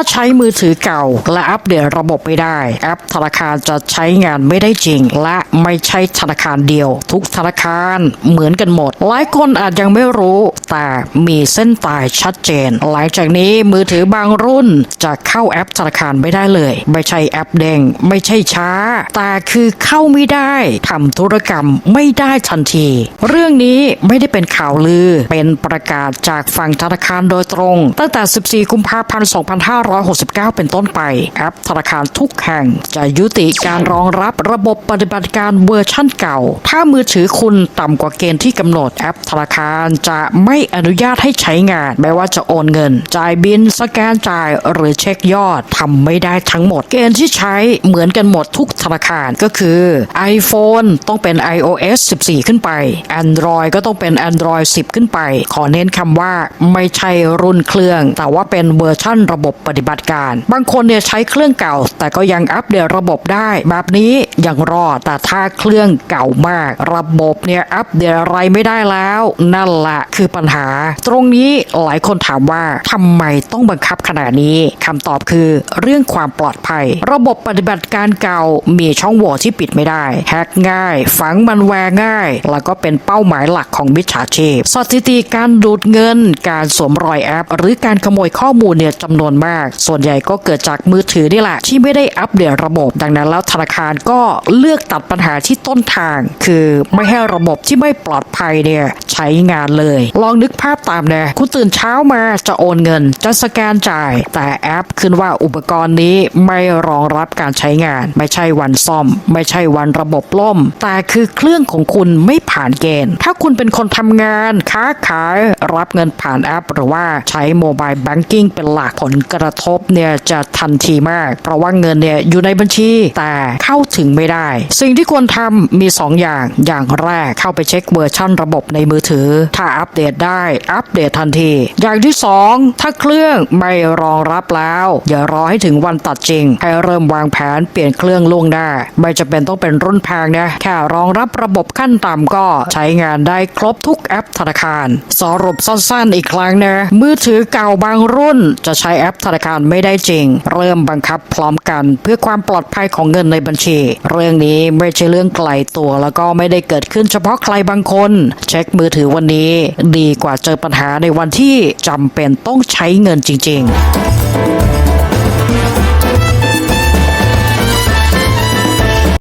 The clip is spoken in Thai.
ถ้าใช้มือถือเก่า และอัปเดตระบบไม่ได้ แอปธนาคารจะใช้งานไม่ได้จริง และไม่ใช่ธนาคารเดียว ทุกธนาคารเหมือนกันหมด หลายคนอาจยังไม่รู้ แต่มีเส้นตายชัดเจน หลังจากนี้มือถือบางรุ่นจะเข้าแอปธนาคารไม่ได้เลย ไม่ใช่แอปเด้งไม่ใช่ช้า แต่คือเข้าไม่ได้ทำธุรกรรมไม่ได้ทันที เรื่องนี้ไม่ได้เป็นข่าวลือ เป็นประกาศจากฝั่งธนาคารโดยตรง ตั้งแต่ 14 กุมภาพันธ์ 2 5 2569 เป็นต้นไป แอปธนาคารทุกแห่ง จะยุติการรองรับระบบปฏิบัติการเวอร์ชั่นเก่า ถ้ามือถือคุณต่ำกว่าเกณฑ์ที่กำหนดแอปธนาคารจะไม่อนุญาตให้ใช้งานไม่ว่าจะโอนเงิน จ่ายบินสแกนจ่ายหรือเช็คยอดทำไม่ได้ทั้งหมด เกณฑ์ที่ใช้เหมือนกันหมดทุกธนาคารก็คือ iPhone ต้องเป็น iOS 14 ขึ้นไป Android ก็ต้องเป็น Android 10 ขึ้นไป ขอเน้นคำว่าไม่ใช่รุ่นเครื่อง แต่ว่าเป็นเวอร์ชั่นระบบปฏิบัติการ บางคนเนี่ยใช้เครื่องเก่า แต่ก็ยังอัปเดตระบบได้ แบบนี้ยังรอดแต่ถ้าเครื่องเก่ามาก ระบบเนี่ยอัปเดตอะไรไม่ได้แล้ว นั่นแหละคือปัญหา ตรงนี้หลายคนถามว่าทำไมต้องบังคับขนาดนี้คำตอบคือเรื่องความปลอดภัย ระบบปฏิบัติการเก่ามีช่องโหว่ที่ปิดไม่ได้แฮกง่าย ฝังมันแวร์ง่าย แล้วก็เป็นเป้าหมายหลักของมิจฉาชีพสถิติการดูดเงิน การสวมรอยแอป หรือการขโมยข้อมูลเนี่ยจำนวนมากส่วนใหญ่ก็เกิดจากมือถือนี่แหละ ที่ไม่ได้อัปเดตระบบ ดังนั้นแล้วธนาคารก็เลือกตัดปัญหาที่ต้นทาง คือไม่ให้ระบบที่ไม่ปลอดภัยเนี่ยใช้งานเลย ลองนึกภาพตามนะคุณตื่นเช้ามาจะโอนเงิน จะสแกนจ่าย แต่แอปขึ้นว่าอุปกรณ์นี้ไม่รองรับการใช้งาน ไม่ใช่วันซ่อม ไม่ใช่วันระบบล่ม แต่คือเครื่องของคุณไม่ผ่านเกณฑ์ ถ้าคุณเป็นคนทำงาน ค้าขาย รับเงินผ่านแอป หรือว่าใช้โมบายแบงกิ้งเป็นหลักผลกระทบเนี่ยจะทันทีมาก เพราะว่าเงินเนี่ยอยู่ในบัญชีแต่เข้าถึงไม่ได้ สิ่งที่ควรทำมี 2 อย่างอย่างแรกเข้าไปเช็คเวอร์ชั่นระบบในมือถือ ถ้าอัปเดตได้อัปเดตทันที อย่างที่ 2 ถ้าเครื่องไม่รองรับแล้ว อย่ารอให้ถึงวันตัดจริง ให้เริ่มวางแผนเปลี่ยนเครื่องล่วงหน้า ไม่จะเป็นต้องเป็นรุ่นแพงนะแค่รองรับระบบขั้นต่ำก็ใช้งานได้ครบทุกแอปธนาคาร สรุปสั้นๆอีกครั้งนะมือถือเก่าบางรุ่นจะใช้แอปธนานาคารไม่ได้จริง เริ่มบังคับพร้อมกัน เพื่อความปลอดภัยของเงินในบัญชี เรื่องนี้ไม่ใช่เรื่องไกลตัวแล้วก็ไม่ได้เกิดขึ้นเฉพาะใครบางคน เช็คมือถือวันนี้ ดีกว่าเจอปัญหาในวันที่จำเป็นต้องใช้เงินจริง ๆ